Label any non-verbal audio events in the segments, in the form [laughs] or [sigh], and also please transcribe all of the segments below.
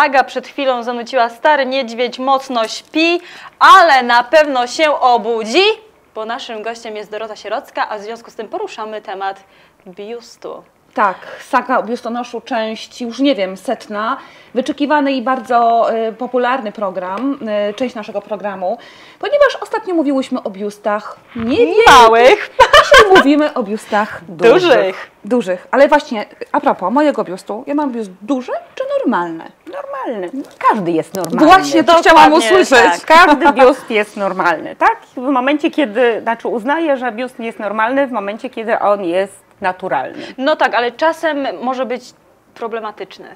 Aga przed chwilą zanuciła stary niedźwiedź mocno śpi, ale na pewno się obudzi, bo naszym gościem jest Dorota Sierocka, a w związku z tym poruszamy temat biustu. Tak, saga o biustonoszu, część już nie wiem, setna, wyczekiwany i bardzo y, popularny program, y, część naszego programu, ponieważ ostatnio mówiłyśmy o biustach niewielkich, Małych, dzisiaj mówimy o biustach [laughs] dużych. dużych. Dużych, ale właśnie a propos mojego biustu, ja mam biust duży czy normalny? Normalny. Każdy jest normalny. Właśnie to dokładnie, chciałam usłyszeć. tak. Każdy biust jest normalny, tak? W momencie, kiedy, znaczy uznaję, że biust jest normalny, w momencie, kiedy on jest naturalny. No tak, ale czasem może być problematyczny.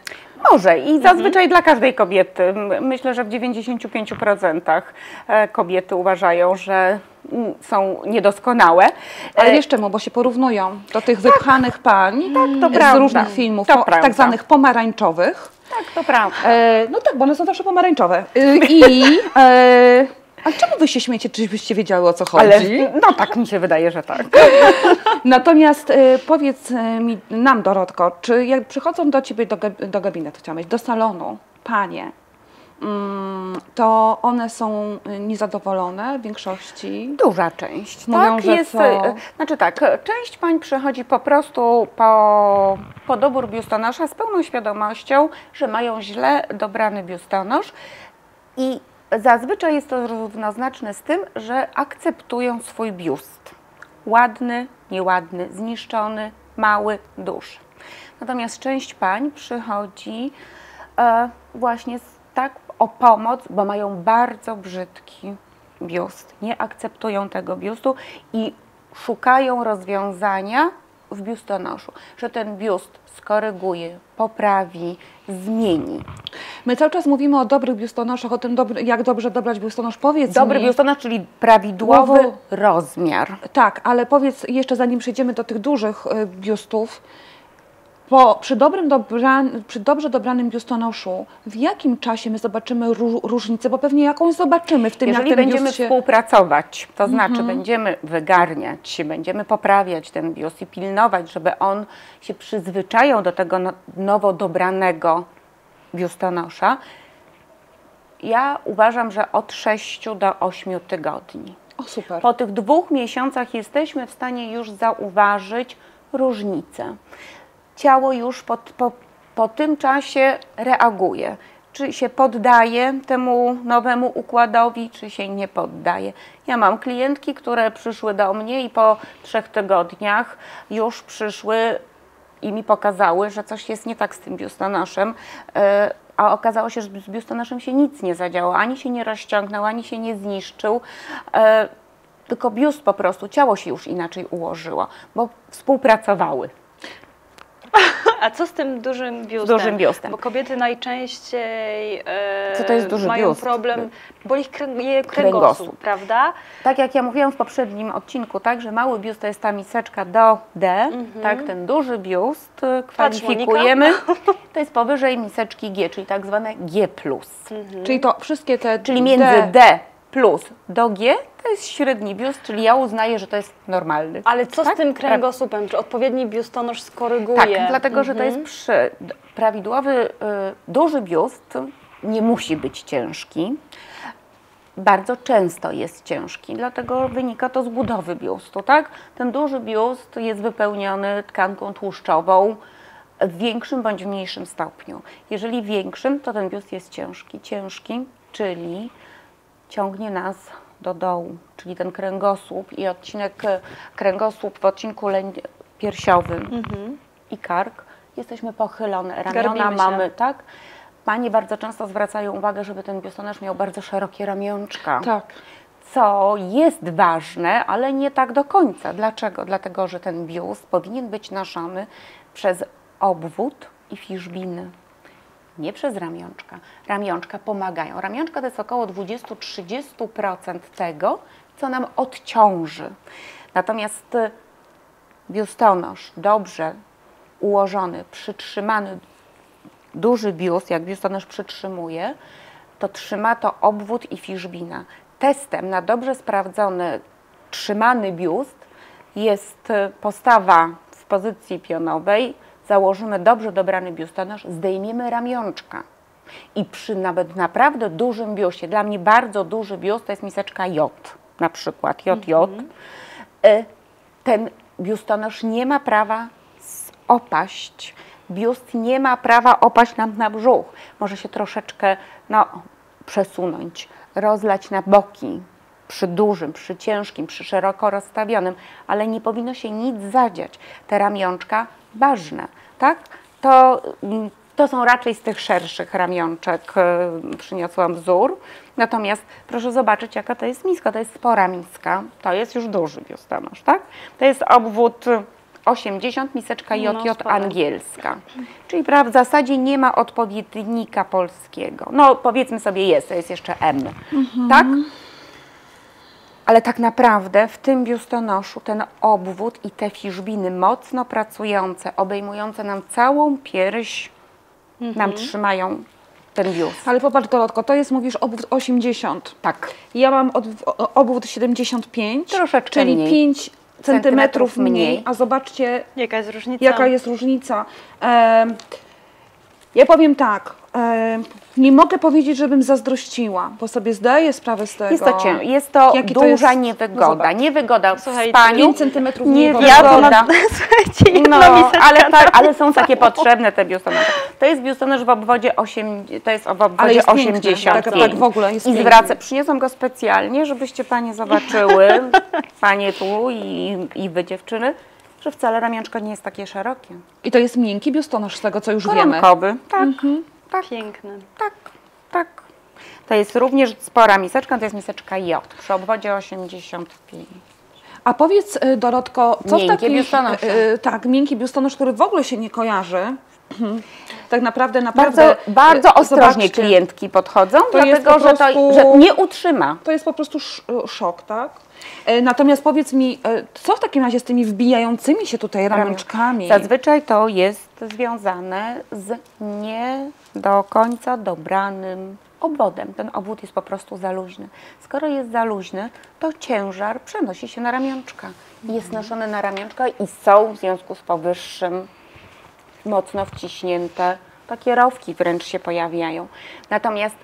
Może i zazwyczaj dla każdej kobiety. Myślę, że w 95% e, kobiety uważają, że mm, są niedoskonałe. Ale E, wiesz czemu, bo się porównują do tych wypchanych pań to z prawda. różnych filmów, To prawda. tak zwanych pomarańczowych. Tak, to prawda. E, no tak, bo one są zawsze pomarańczowe. E, I e, a czemu wy się śmiecie, czy byście wiedziały o co chodzi? Ale no tak mi się wydaje, że tak. [laughs] Natomiast e, powiedz e, mi, nam Dorotko, czy jak przychodzą do ciebie do, do gabinetu, chciałam do salonu, panie, to one są e, niezadowolone w większości? Duża część. Mówią, tak, jest, co? e, Znaczy tak, część pań przychodzi po prostu po, po dobór biustonosza z pełną świadomością, że mają źle dobrany biustonosz i zazwyczaj jest to równoznaczne z tym, że akceptują swój biust. Ładny, nieładny, zniszczony, mały, duży. Natomiast część pań przychodzi e, właśnie z, tak o pomoc, bo mają bardzo brzydki biust. Nie akceptują tego biustu i szukają rozwiązania w biustonoszu, że ten biust skoryguje, poprawi, zmieni. My cały czas mówimy o dobrych biustonoszach, o tym, dobry, jak dobrze dobrać biustonosz. Powiedz Dobry mi, biustonosz, czyli prawidłowy Głowo- rozmiar. Tak, ale powiedz jeszcze zanim przejdziemy do tych dużych y, biustów, po, przy, dobrym dobra, przy dobrze dobranym biustonoszu, w jakim czasie my zobaczymy ró, różnicę, bo pewnie jakąś zobaczymy w tym, Jeżeli jak ten będziemy biust się... współpracować, to znaczy będziemy wygarniać się, będziemy poprawiać ten biust i pilnować, żeby on się przyzwyczajał do tego no- nowo dobranego biustonosza, ja uważam, że od 6 do 8 tygodni. O, super. Po tych dwóch miesiącach jesteśmy w stanie już zauważyć różnicę. Ciało już po, po, po tym czasie reaguje. Czy się poddaje temu nowemu układowi, czy się nie poddaje. Ja mam klientki, które przyszły do mnie i po trzech tygodniach już przyszły i mi pokazały, że coś jest nie tak z tym biustonoszem, e, a okazało się, że z biustonoszem się nic nie zadziało, ani się nie rozciągnął, ani się nie zniszczył, e, tylko biust po prostu, ciało się już inaczej ułożyło, bo współpracowały. A co z tym dużym biustem? dużym biustem. Bo kobiety najczęściej e, Co to jest duży mają biust? problem, boli ich je kręgosłup, Kręgosłup. prawda? Tak jak ja mówiłam w poprzednim odcinku, tak, że mały biust to jest ta miseczka do D, tak, ten duży biust y, kwalifikujemy, [laughs] to jest powyżej miseczki G, czyli tak zwane G+. Czyli to wszystkie te Czyli między D plus do G to jest średni biust, czyli ja uznaję, że to jest normalny. Ale co Tak? z tym kręgosłupem? Czy odpowiedni biustonosz skoryguje? Tak, dlatego że to jest przy, d- prawidłowy, y, duży biust nie musi być ciężki. Bardzo często jest ciężki, dlatego wynika to z budowy biustu, tak? Ten duży biust jest wypełniony tkanką tłuszczową w większym bądź mniejszym stopniu. Jeżeli większym, to ten biust jest ciężki. Ciężki, czyli ciągnie nas do dołu, czyli ten kręgosłup i odcinek e, kręgosłup w odcinku piersiowym i kark, jesteśmy pochylone, ramiona Garbimy się. mamy, tak? Panie bardzo często zwracają uwagę, żeby ten biustonosz miał bardzo szerokie ramionczka, Tak. co jest ważne, ale nie tak do końca. Dlaczego? Dlatego, że ten biust powinien być noszony przez obwód i fiszbiny nie przez ramionczka. Ramionczka pomagają. Ramionczka to jest około 20-30% tego, co nam odciąży. Natomiast y, biustonosz dobrze ułożony, przytrzymany, duży biust, jak biustonosz przytrzymuje, to trzyma to obwód i fiszbina. Testem na dobrze sprawdzony, trzymany biust jest y, postawa w pozycji pionowej, założymy dobrze dobrany biustonosz, zdejmiemy ramionczka. I przy nawet naprawdę dużym biuście, dla mnie bardzo duży biust to jest miseczka J, na przykład JJ, y, ten biustonosz nie ma prawa opaść. Biust nie ma prawa opaść nam na brzuch. Może się troszeczkę no, przesunąć, rozlać na boki przy dużym, przy ciężkim, przy szeroko rozstawionym, ale nie powinno się nic zadziać. Te ramionczka ważne, tak? To, mm, to są raczej z tych szerszych ramionczek y, przyniosłam wzór. Natomiast proszę zobaczyć, jaka to jest miska. To jest spora miska. To jest już duży biustonosz, tak? To jest obwód 80, miseczka JJ No, angielska. Czyli w zasadzie nie ma odpowiednika polskiego. No powiedzmy sobie jest, to jest jeszcze M, tak? Ale tak naprawdę w tym biustonoszu ten obwód i te fiszbiny mocno pracujące, obejmujące nam całą pierś, nam trzymają ten biust. Ale popatrz Dorotko, to jest, mówisz, obwód 80. Tak. Ja mam od, obwód 75, Troszeczkę czyli mniej. 5 centymetrów mniej. mniej. A zobaczcie, Jaka jest różnica? jaka jest różnica. Ja powiem tak, nie mogę powiedzieć, żebym zazdrościła, bo sobie zdaję sprawę z tego. Jest to, cię, jest to jaki to duża jest- no niewygoda. zobacz. niewygoda w Słuchajcie, spaniu. 5 centymetrów Niewygoda. Ja to wygoda. [laughs] na... Słuchajcie, No, ale, tak, ale są takie potrzebne te biustonosze. To jest biustonosz w obwodzie 8, to jest w Ale obwodzie jest piękny, 80. tak, tak, w ogóle jest I piękny. zwracę, przyniosłam go specjalnie, żebyście panie zobaczyły, [laughs] panie tu i, i wy dziewczyny, że wcale ramionczko nie jest takie szerokie. I to jest miękki biustonosz z tego, co już wiemy. Koronkowy, tak, tak, Piękny. tak, tak. To jest również spora miseczka, to jest miseczka J przy obwodzie 85. A powiedz y, Dorotko, co Miękkie w takich... biustonosze. y, tak, miękki biustonosz, który w ogóle się nie kojarzy. Tak naprawdę, naprawdę... Bardzo, bardzo y, ostrożnie zobaczcie, klientki podchodzą, To dlatego po że, prostu- to, że nie utrzyma. To jest po prostu sz, szok, tak? E, Natomiast powiedz mi, e, co w takim razie z tymi wbijającymi się tutaj ramionczkami? Zazwyczaj to jest związane z nie do końca dobranym obwodem. Ten obwód jest po prostu za luźny. Skoro jest za luźny, to ciężar przenosi się na ramionczka. Jest noszony na ramionczka i są w związku z powyższym mocno wciśnięte. Takie rowki wręcz się pojawiają. Natomiast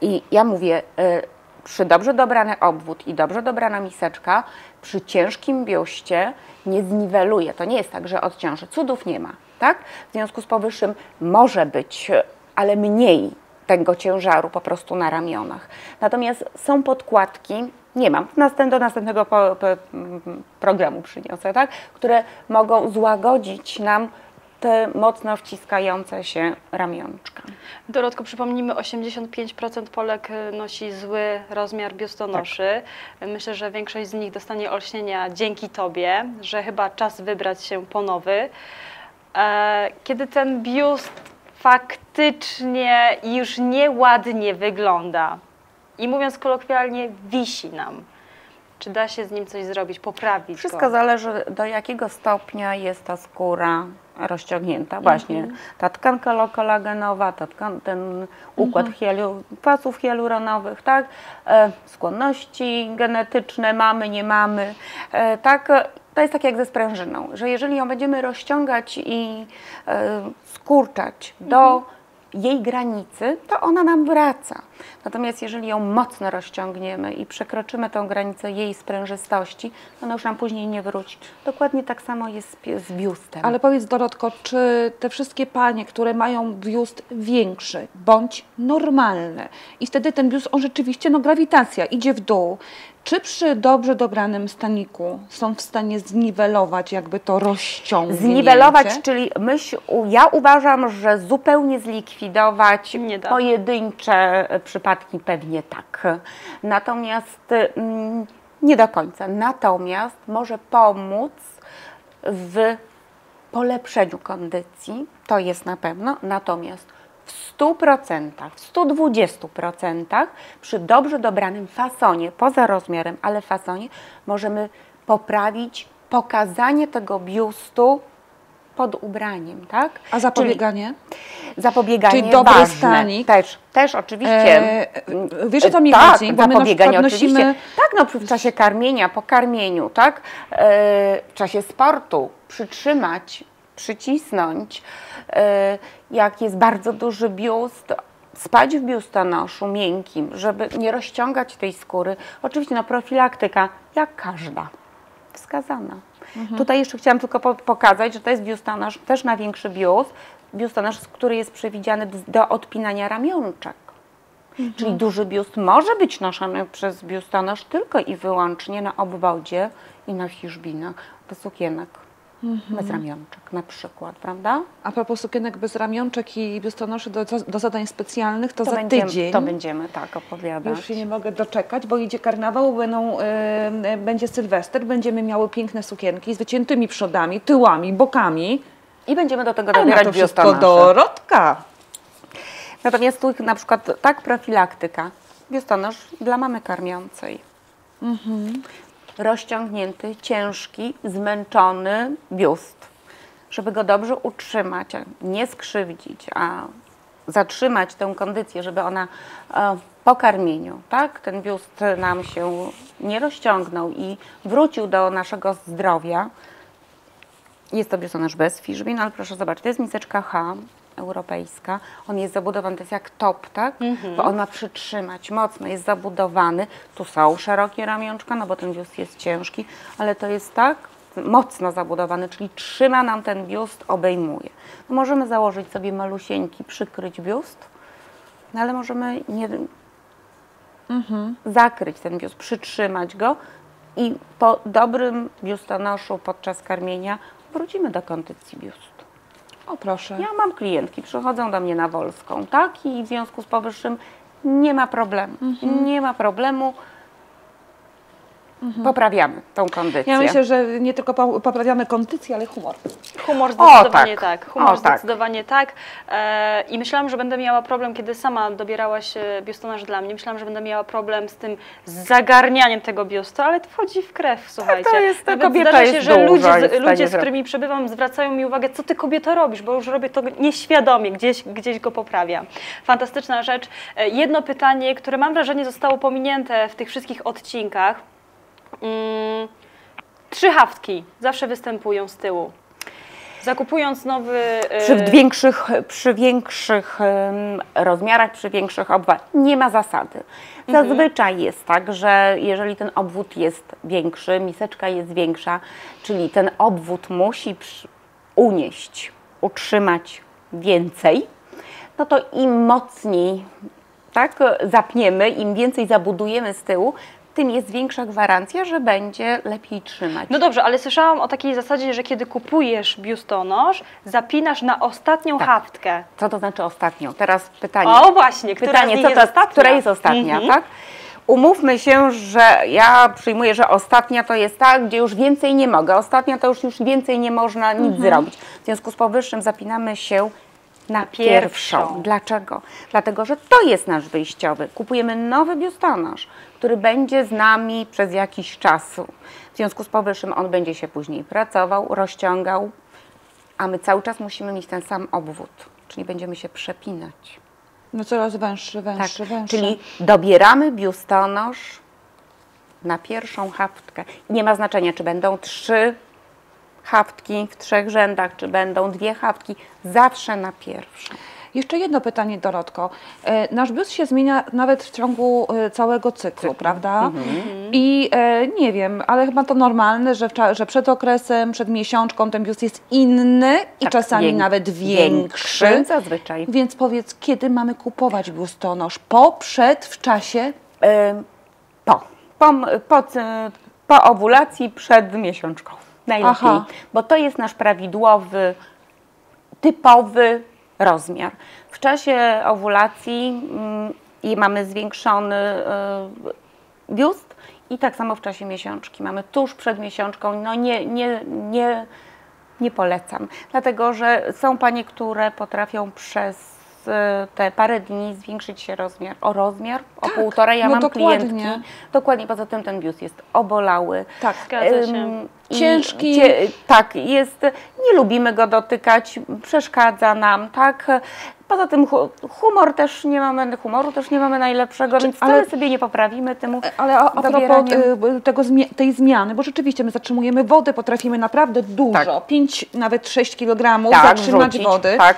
i ja mówię, y, przy dobrze dobrany obwód i dobrze dobrana miseczka, przy ciężkim biuście nie zniweluje. To nie jest tak, że odciąży. Cudów nie ma, tak? W związku z powyższym może być, y, ale mniej tego ciężaru po prostu na ramionach. Natomiast są podkładki, nie mam, do następnego programu przyniosę, tak? Które mogą złagodzić nam te mocno wciskające się ramionczka. Dorotko, przypomnijmy, 85% Polek y, nosi zły rozmiar biustonoszy. Myślę, że większość z nich dostanie olśnienia dzięki Tobie, że chyba czas wybrać się po nowy. E, Kiedy ten biust faktycznie już nieładnie wygląda i mówiąc kolokwialnie, wisi nam, czy da się z nim coś zrobić, poprawić Wszystko go? zależy do jakiego stopnia jest ta skóra rozciągnięta. Właśnie Mhm. ta tkanka lokolagenowa, ta tkan- ten układ Mhm. hialu, kwasów hialuronowych, tak? E, skłonności genetyczne mamy, nie mamy. E, tak? To jest tak jak ze sprężyną, że jeżeli ją będziemy rozciągać i e, skurczać do Mhm. Jej granicy, to ona nam wraca. Natomiast jeżeli ją mocno rozciągniemy i przekroczymy tą granicę jej sprężystości, to ona już nam później nie wróci. Dokładnie tak samo jest z biustem. Ale powiedz Dorotko, czy te wszystkie panie, które mają biust większy bądź normalny i wtedy ten biust, on rzeczywiście, no grawitacja idzie w dół, czy przy dobrze dobranym staniku są w stanie zniwelować jakby to rozciągnięcie? Zniwelować, czyli myśl, ja uważam, że zupełnie zlikwidować pojedyncze e, przypadki pewnie tak. Natomiast mm, nie do końca. Natomiast może pomóc w polepszeniu kondycji, to jest na pewno. Natomiast w 100%, w 120% przy dobrze dobranym fasonie, poza rozmiarem, ale fasonie, możemy poprawić pokazanie tego biustu pod ubraniem, tak? A zapobieganie? Czyli zapobieganie Czyli dobry ważne. stanik. Też, też oczywiście. E, wiesz o co mi tak, chodzi? Bo zapobieganie oczywiście. nosimy- Tak, no w czasie karmienia, po karmieniu, tak? E, w czasie sportu przytrzymać przycisnąć. E, Jak jest bardzo duży biust, spać w biustonoszu miękkim, żeby nie rozciągać tej skóry. Oczywiście no, profilaktyka, jak każda, wskazana. Tutaj jeszcze chciałam tylko po pokazać, że to jest biustonosz też na większy biust, biustonosz, który jest przewidziany do odpinania ramionczek. Czyli duży biust może być noszony przez biustonosz tylko i wyłącznie na obwodzie i na fiszbinach, do sukienek bez ramionczek na przykład, prawda? A propos sukienek bez ramionczek i biustonoszy do, do zadań specjalnych, to, za będziemy, tydzień. to będziemy tak opowiadać. Już się nie mogę doczekać, bo idzie karnawał, będą, e, będzie Sylwester, będziemy miały piękne sukienki z wyciętymi przodami, tyłami, bokami. I będziemy do tego A dobierać to wszystko. Dorotka. Natomiast tu na przykład tak profilaktyka, biustonosz dla mamy karmiącej. Rozciągnięty, ciężki, zmęczony biust. Żeby go dobrze utrzymać, nie skrzywdzić, a zatrzymać tę kondycję, żeby ona e, po karmieniu, tak, ten biust nam się nie rozciągnął i wrócił do naszego zdrowia. Jest to biustonosz bez fiszbin, ale proszę zobaczyć, to jest miseczka H europejska. On jest zabudowany, to jest jak top, tak? Bo on ma przytrzymać mocno, jest zabudowany. Tu są szerokie ramionczka, no bo ten biust jest ciężki, ale to jest tak mocno zabudowany, czyli trzyma nam ten biust, obejmuje. No możemy założyć sobie malusieńki, przykryć biust, no ale możemy nie, zakryć ten biust, przytrzymać go i po dobrym biustonoszu podczas karmienia wrócimy do kondycji biustu. O proszę. Ja mam klientki, przychodzą do mnie na Wolską, tak? I w związku z powyższym nie ma problemu. Nie ma problemu. Poprawiamy tą kondycję. Ja myślę, że nie tylko po- poprawiamy kondycję, ale humor. Humor zdecydowanie tak. tak. Humor O, tak. zdecydowanie tak. E, I myślałam, że będę miała problem, kiedy sama dobierałaś e, biustonosz dla mnie. Myślałam, że będę miała problem z tym zagarnianiem tego biustu, ale to wchodzi w krew, słuchajcie. to jest- Nawet kobieta zdarza się, jest że duża, ludzie, ludzie, z którymi przebywam, zwracają mi uwagę, co ty kobieto robisz, bo już robię to nieświadomie, gdzieś, gdzieś go poprawiam. Fantastyczna rzecz. E, Jedno pytanie, które mam wrażenie zostało pominięte w tych wszystkich odcinkach. Mm, trzy haftki zawsze występują z tyłu. Zakupując nowy. e, Przy większych, przy większych rozmiarach, przy większych obwodach nie ma zasady. Zazwyczaj jest tak, że jeżeli ten obwód jest większy, miseczka jest większa, czyli ten obwód musi unieść, utrzymać więcej, no to im mocniej tak, zapniemy, im więcej zabudujemy z tyłu, tym jest większa gwarancja, że będzie lepiej trzymać. No dobrze, ale słyszałam o takiej zasadzie, że kiedy kupujesz biustonosz, zapinasz na ostatnią Tak. haftkę. Co to znaczy ostatnią? Teraz pytanie. O właśnie, która Pytanie, co jest to, ostatnia? która jest ostatnia, Mhm. tak? Umówmy się, że ja przyjmuję, że ostatnia to jest ta, gdzie już więcej nie mogę. Ostatnia to już, już więcej nie można nic Mhm. zrobić. W związku z powyższym zapinamy się na pierwszą. pierwszą. Dlaczego? Dlatego, że to jest nasz wyjściowy. Kupujemy nowy biustonosz, który będzie z nami przez jakiś czas. W związku z powyższym on będzie się później pracował, rozciągał, a my cały czas musimy mieć ten sam obwód, czyli będziemy się przepinać. No coraz węższy, węższy, Tak, węższy. czyli dobieramy biustonosz na pierwszą haftkę. I nie ma znaczenia, czy będą trzy haftki w trzech rzędach, czy będą dwie haftki, zawsze na pierwszą. Jeszcze jedno pytanie, Dorotko. E, Nasz biust się zmienia nawet w ciągu e, całego cyklu, prawda? Mhm. I e, nie wiem, ale chyba to normalne, że, że przed okresem, przed miesiączką ten biust jest inny i Tak, czasami wiek- nawet większy. większy zazwyczaj. Więc powiedz, kiedy mamy kupować biustonosz? Po, przed, w czasie? Ym, Po, po, po, c- po owulacji przed miesiączką. Najlepiej, Aha. bo to jest nasz prawidłowy, typowy rozmiar. W czasie owulacji mm, mamy zwiększony y, biust i tak samo w czasie miesiączki. Mamy tuż przed miesiączką, no nie, nie, nie, nie polecam, dlatego że są panie, które potrafią przez e, te parę dni zwiększyć się rozmiar, o rozmiar, o Tak, półtora. Ja no mam dokładnie. klientki. Dokładnie, poza tym ten biust jest obolały. Tak. Zgadza się. Ciężki. Cie, tak, jest, nie lubimy go dotykać, przeszkadza nam, tak. Poza tym hu- humor też nie mamy, humoru też nie mamy najlepszego, więc wcale ale- sobie nie poprawimy temu Ale a, a propos y, tego, tej zmiany, bo rzeczywiście my zatrzymujemy wodę, potrafimy naprawdę dużo, Tak. 5, nawet 6 kg tak, zatrzymać wrzucić, wody. Tak.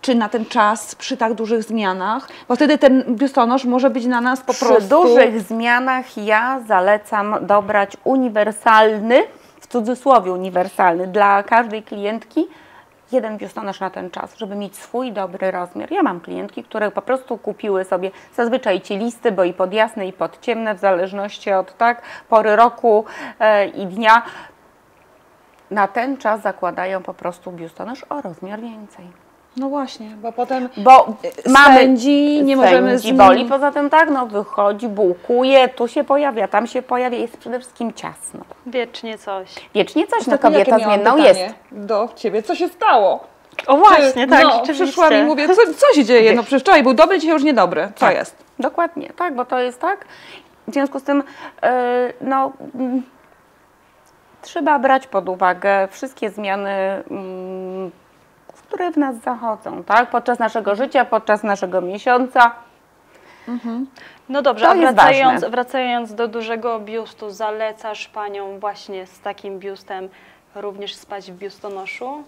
Czy na ten czas przy tak dużych zmianach? Bo wtedy ten biustonosz może być na nas po Przy prostu... dużych zmianach ja zalecam dobrać uniwersalny, w cudzysłowie uniwersalny, dla każdej klientki jeden biustonosz na ten czas, żeby mieć swój dobry rozmiar. Ja mam klientki, które po prostu kupiły sobie zazwyczaj ci listy, bo i pod jasne, i pod ciemne, w zależności od tak, pory roku e, i dnia. Na ten czas zakładają po prostu biustonosz o rozmiar więcej. No właśnie, bo potem Bo mamy spędzi, nie możemy z boli, poza tym tak, no wychodzi, bułkuje, tu się pojawia, tam się pojawia, jest przede wszystkim ciasno. Wiecznie coś. Wiecznie coś, no kobieta zmienną jest. Do ciebie, co się stało? O właśnie, Czy- tak, no, rzeczywiście. przyszłam i mówię, co, co się dzieje? No przecież wczoraj był dobry, dzisiaj już niedobry. Co Tak. jest? Dokładnie, tak, bo to jest tak. W związku z tym, yy, no, mm, trzeba brać pod uwagę wszystkie zmiany, mm, które w nas zachodzą, tak, podczas naszego życia, podczas naszego miesiąca. No dobrze, a wracając, wracając do dużego biustu, zalecasz panią właśnie z takim biustem również spać w biustonoszu?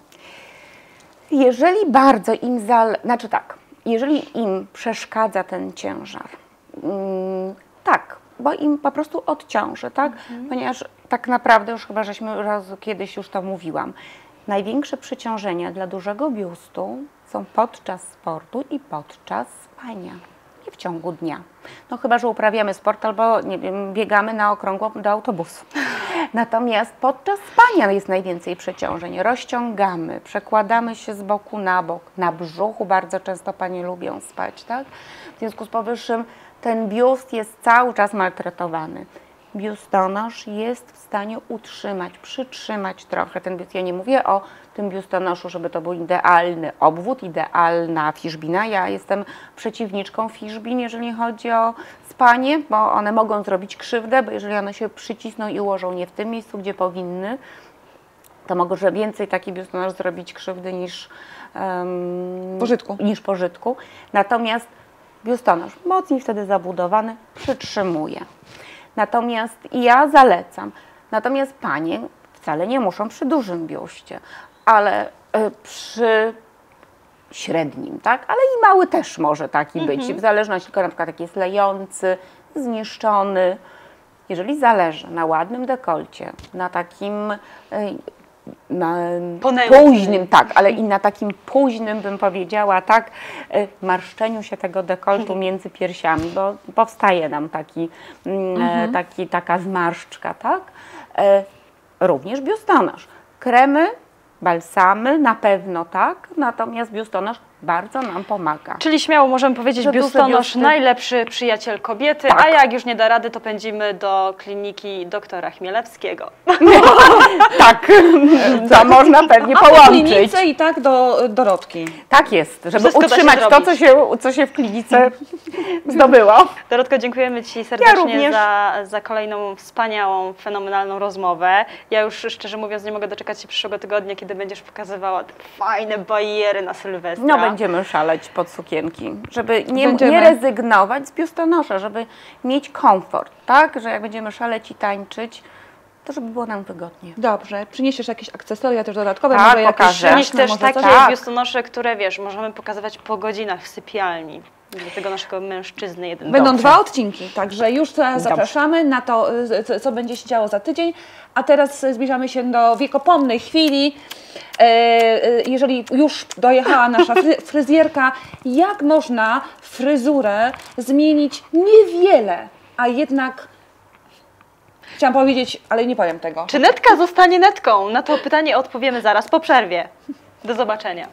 Jeżeli bardzo im zale... znaczy tak, jeżeli im przeszkadza ten ciężar, mm, tak, bo im po prostu odciąży, tak? Ponieważ tak naprawdę, już chyba żeśmy raz kiedyś już to mówiłam, największe przeciążenia dla dużego biustu są podczas sportu i podczas spania. Nie w ciągu dnia. No chyba, że uprawiamy sport albo nie wiem, biegamy na okrągło do autobusu. [laughs] Natomiast podczas spania jest najwięcej przeciążeń. Rozciągamy, przekładamy się z boku na bok. Na brzuchu bardzo często panie lubią spać, tak? W związku z powyższym ten biust jest cały czas maltretowany. Biustonosz jest w stanie utrzymać, przytrzymać trochę ten biust. Ja nie mówię o tym biustonoszu, żeby to był idealny obwód, idealna fiszbina. Ja jestem przeciwniczką fiszbin, jeżeli chodzi o spanie, bo one mogą zrobić krzywdę, bo jeżeli one się przycisną i ułożą nie w tym miejscu, gdzie powinny, to może więcej taki biustonosz zrobić krzywdy niż, em, Pożytku. niż pożytku. Natomiast biustonosz mocniej wtedy zabudowany przytrzymuje. Natomiast i ja zalecam. Natomiast panie wcale nie muszą przy dużym biuście, ale y, przy średnim, tak? Ale i mały też może taki być, w zależności tylko na przykład jak jest lejący, zniszczony. Jeżeli zależy na ładnym dekolcie, na takim y, na Ponętnym. późnym, tak, ale i na takim późnym bym powiedziała, tak, y, marszczeniu się tego dekoltu między piersiami, bo powstaje nam taki, mm, e, taki taka zmarszczka, tak? E, Również biustonosz. Kremy, balsamy na pewno tak, natomiast biustonosz bardzo nam pomaga. Czyli śmiało możemy powiedzieć, Że biustonosz biusty. najlepszy przyjaciel kobiety, Tak. a jak już nie da rady, to pędzimy do kliniki doktora Chmielewskiego. [laughs] Tak, [laughs] to można pewnie A w połączyć. klinice i tak do Dorotki. Tak jest, żeby Wszystko utrzymać to, co się, co się w klinice [laughs] zdobyło. Dorotko, dziękujemy Ci serdecznie również. za, za kolejną wspaniałą, fenomenalną rozmowę. Ja już szczerze mówiąc nie mogę doczekać się przyszłego tygodnia, kiedy będziesz pokazywała te fajne bariery na Sylwestra. No będziemy szaleć pod sukienki, żeby nie, nie rezygnować z biustonosza, żeby mieć komfort, tak? Że jak będziemy szaleć i tańczyć, to żeby było nam wygodnie. Dobrze, przyniesiesz jakieś akcesoria też dodatkowe, Tak, może jakieś pokażę. Przynieś straszne, też takie? Tak. biustonosze, które wiesz, możemy pokazywać po godzinach w sypialni. Dla tego naszego mężczyzny jeden. Będą Dobrze. dwa odcinki, także już zapraszamy na to, co- będzie się działo za tydzień. A teraz zbliżamy się do wiekopomnej chwili. E, e, Jeżeli już dojechała nasza fry- [laughs] fryzjerka, jak można fryzurę zmienić niewiele, a jednak chciałam powiedzieć, ale nie powiem tego. Czy netka zostanie netką? Na to pytanie odpowiemy zaraz po przerwie. Do zobaczenia.